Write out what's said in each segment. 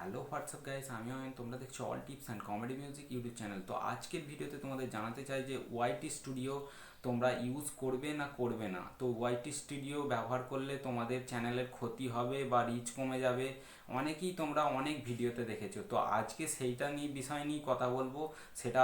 Hello WhatsApp guys আমি অয়ন তোমরা দেখছ all tips and comedy music YouTube channel তো আজকের ভিডিওতে তোমাদের জানাতে চাই যে ওয়াইটি স্টুডিও তোমরা ইউজ করবে না করবে না। তো ওয়াইটি স্টুডিও ব্যবহার করলে তোমাদের চ্যানেলের ক্ষতি হবে বা রিচ কমে যাবে। অনেকেই তোমরা অনেক ভিডিওতে দেখেছ। তো আজকে সেইটা নিয়ে বিষয় নিয়ে কথা বলব। সেটা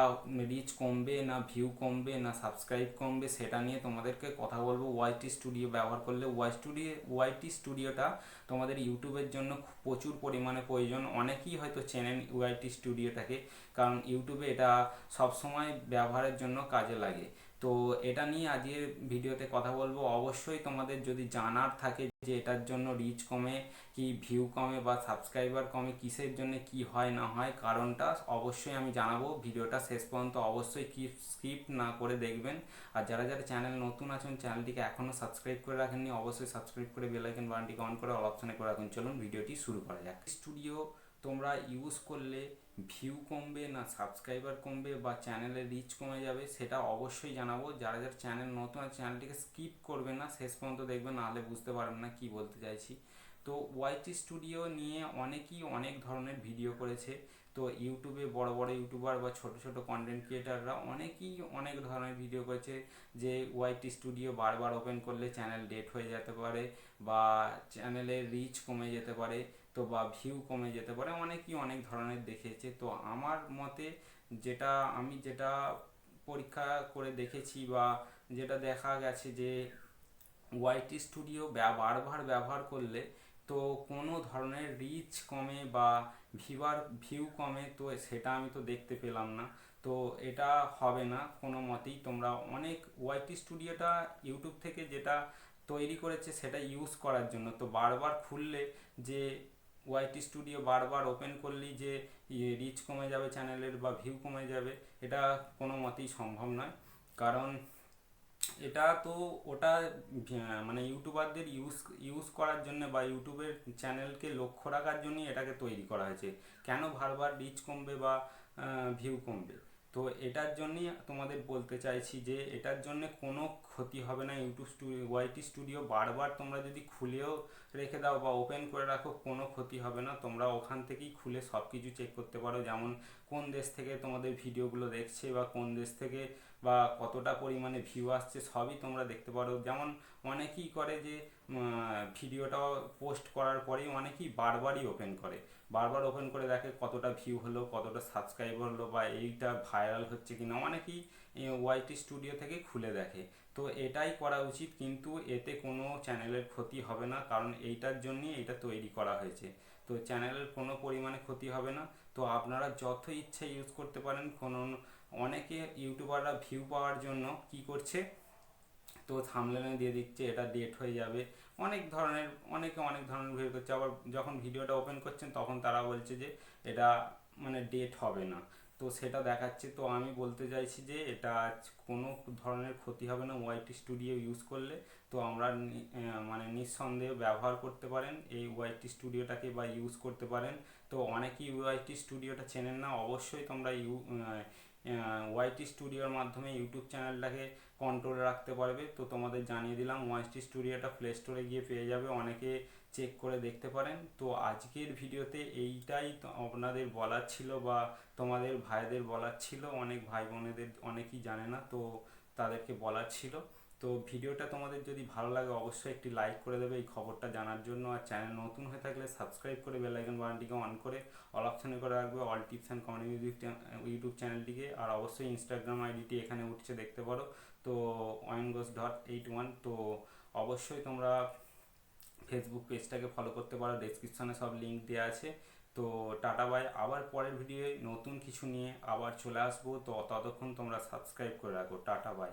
রিচ কমবে না ভিউ কমবে না সাবস্ক্রাইব কমবে, সেটা নিয়ে তোমাদেরকে কথা বলব। ওয়াইটি স্টুডিও ব্যবহার করলে ওয়াই স্টুডিও ওয়াইটি স্টুডিওটা তোমাদের ইউটিউবের জন্য প্রচুর পরিমাণে প্রয়োজন। অনেকেই হয়তো চেনেন ওয়াইটি স্টুডিওটাকে কারণ ইউটিউবে এটা সবসময় ব্যবহারের জন্য কাজে লাগে। তো এটা নিয়ে আজকের ভিডিওতে কথা বলব। অবশ্যই তোমাদের যদি জানার থাকে যে এটার জন্য রিচ কমে কি ভিউ কমে বা সাবস্ক্রাইবার কমে, কিসের জন্য কি হয় না হয়, কারণটা অবশ্যই আমি জানাব। ভিডিওটা শেষ পর্যন্ত অবশ্যই কি স্কিপ না করে দেখবেন। আর যারা যারা চ্যানেল নতুন আছেন চ্যানেলটিকে এখনও সাবস্ক্রাইব করে রাখেননি, অবশ্যই সাবস্ক্রাইব করে বেলাইকন বাটনটিকে অন করে অল অপশনে করে রাখুন। চলুন, ভিডিওটি শুরু করা যাক। স্টুডিও তোমরা ইউজ করলে ভিউ কমবে না সাবস্ক্রাইবার কমবে বা চ্যানেলের রিচ কমে যাবে, সেটা অবশ্যই জানাব। যারা যারা চ্যানেল নতুন আছে চ্যানেলটিকে স্কিপ করবে না, শেষ পর্যন্ত দেখবেন নাহলে বুঝতে পারবেন না কি বলতে চাইছি। তো ওয়াইটি স্টুডিও নিয়ে অনেকেই অনেক ধরনের ভিডিও করেছে। তো ইউটিউবে বড় বড় ইউটিউবার বা ছোট ছোট কন্টেন্ট ক্রিয়েটাররা অনেকেই অনেক ধরনের ভিডিও করেছে যে ওয়াইটি স্টুডিও বারবার ওপেন করলে চ্যানেল ডেট হয়ে যেতে পারে বা চ্যানেলের রিচ কমে যেতে পারে। তো বা ভিউ কমে যেতে পারে, অনেকেই অনেক ধরনের দেখেছে। তো আমার মতে যেটা আমি যেটা পরীক্ষা করে দেখেছি বা যেটা দেখা গেছে যে ওয়াইটি স্টুডিও বারবার ব্যবহার করলে তো কোনো ধরনের রিচ কমে বা ভিউয়ার ভিউ কমে, তো সেটা আমি তো দেখতে পেলাম না। তো এটা হবে না, কোনো মতেই তোমরা অনেক ওয়াইটি স্টুডিওটা ইউটিউব থেকে যেটা তৈরি করেছে সেটা ইউজ করার জন্য। তো বারবার খুললে যে ওয়াইটি স্টুডিও বারবার ওপেন করলেই যে রিচ কমে যাবে চ্যানেলের বা ভিউ কমে যাবে, এটা কোনো মতেই সম্ভব নয়। কারণ এটা তো ওটা মানে ইউটিউবারদের ইউজ ইউজ করার জন্য বা ইউটিউবের চ্যানেলকে লক্ষ্য রাখার জন্যই এটাকে তৈরি করা হয়েছে। কেন বারবার রিচ কমবে বা ভিউ কমবে? তো এটার জন্যই তোমাদের বলতে চাইছি যে এটার জন্য কোনো ক্ষতি হবে না ইউটিউব স্টুডিও ওয়াইটি স্টুডিও বারবার তোমরা যদি খুলেও রেখে দাও বা ওপেন করে রাখো, কোনো ক্ষতি হবে না। তোমরা ওখান থেকেই খুলে সব কিছু চেক করতে পারো, যেমন কোন দেশ থেকে তোমাদের ভিডিওগুলো দেখছে বা কোন দেশ থেকে বা কতটা পরিমাণে ভিউ আসছে, সবই তোমরা দেখতে পারো। যেমন অনেকেই করে যে ভিডিওটা পোস্ট করার পরেই অনেকেই বারবারই ওপেন করে। বারবার ওপেন করে দেখে কতটা ভিউ হলো, কতটা সাবস্ক্রাইবার হলো বা এইটা ভাইরাল হচ্ছে কি না অনেকেই ওয়াইটি স্টুডিও থেকে খুলে দেখে। তো এটাই করা উচিত, কিন্তু এতে কোনো চ্যানেলের ক্ষতি হবে না, কারণ এইটার জন্যই এটা তৈরি করা হয়েছে। তো চ্যানেলের কোনো পরিমাণে ক্ষতি হবে না। তো আপনারা যত ইচ্ছে ইউজ করতে পারেন, কোনো অনেকে ইউটিউবাররা ভিউ পাওয়ার জন্য কি করছে? তো থামলেনে দিয়ে দিচ্ছে, এটা ডেট হয়ে যাবে। অনেক ধরনের, অনেকে অনেক ধরনের ভিডিও করছে। আবার যখন ভিডিওটা ওপেন করছেন, তখন তারা বলছে যে এটা মানে ডেট হবে না। তো সেটা দেখাচ্ছে। তো আমি বলতে চাইছি যে এটা কোনো ধরনের ক্ষতি হবে না। ওয়াইটি স্টুডিও ইউজ করলে তো আমরা মানে নিঃসন্দেহে ব্যবহার করতে পারেন। এই ওয়াইটি স্টুডিওটাকে বা ইউজ করতে পারেন। তো অনেকেই ওয়াইটি স্টুডিওটা চেনেন না। অবশ্যই তোমরা ইউ ওয়াইটি স্টুডিওর মাধ্যমে ইউটিউব চ্যানেলটাকে কন্ট্রোলে রাখতে পারবে। তো তোমাদের জানিয়ে দিলাম ওয়াইটি স্টুডিওটা প্লে স্টোরে গিয়ে পেয়ে যাবে, অনেকে চেক করে দেখতে পারেন। তো আজকের ভিডিওতে এইটাই আপনাদের বলার ছিল বা তোমাদের ভাইদের বলার ছিল, অনেক ভাই বোনেদের অনেকেই জানে না, তো তাদেরকে বলার ছিল। তো ভিডিওটা তোমাদের যদি ভালো লাগে অবশ্যই একটি লাইক করে দেবে এই খবরটা জানার জন্য। আর চ্যানেল নতুন হয়ে থাকলে সাবস্ক্রাইব করে বেলাইকন বাটনটিকে অন করে অল অপশানে করে রাখবে all tips and comedy YouTube চ্যানেলটিকে আর অবশ্যই ইনস্টাগ্রাম আইডিটি এখানে উঠছে, দেখতে পারো। তো ওয়াইনগোস ডট এইট ওয়ান তো অবশ্যই তোমরা ফেসবুক পেজটাকে ফলো করতে পারো। ডেসক্রিপশনে সব লিঙ্ক দেওয়া আছে। তো টাটা বাই আবার পরের ভিডিওয়ে নতুন কিছু নিয়ে আবার চলে আসব। তো ততক্ষণ তোমরা সাবস্ক্রাইব করে রাখো। Tata bye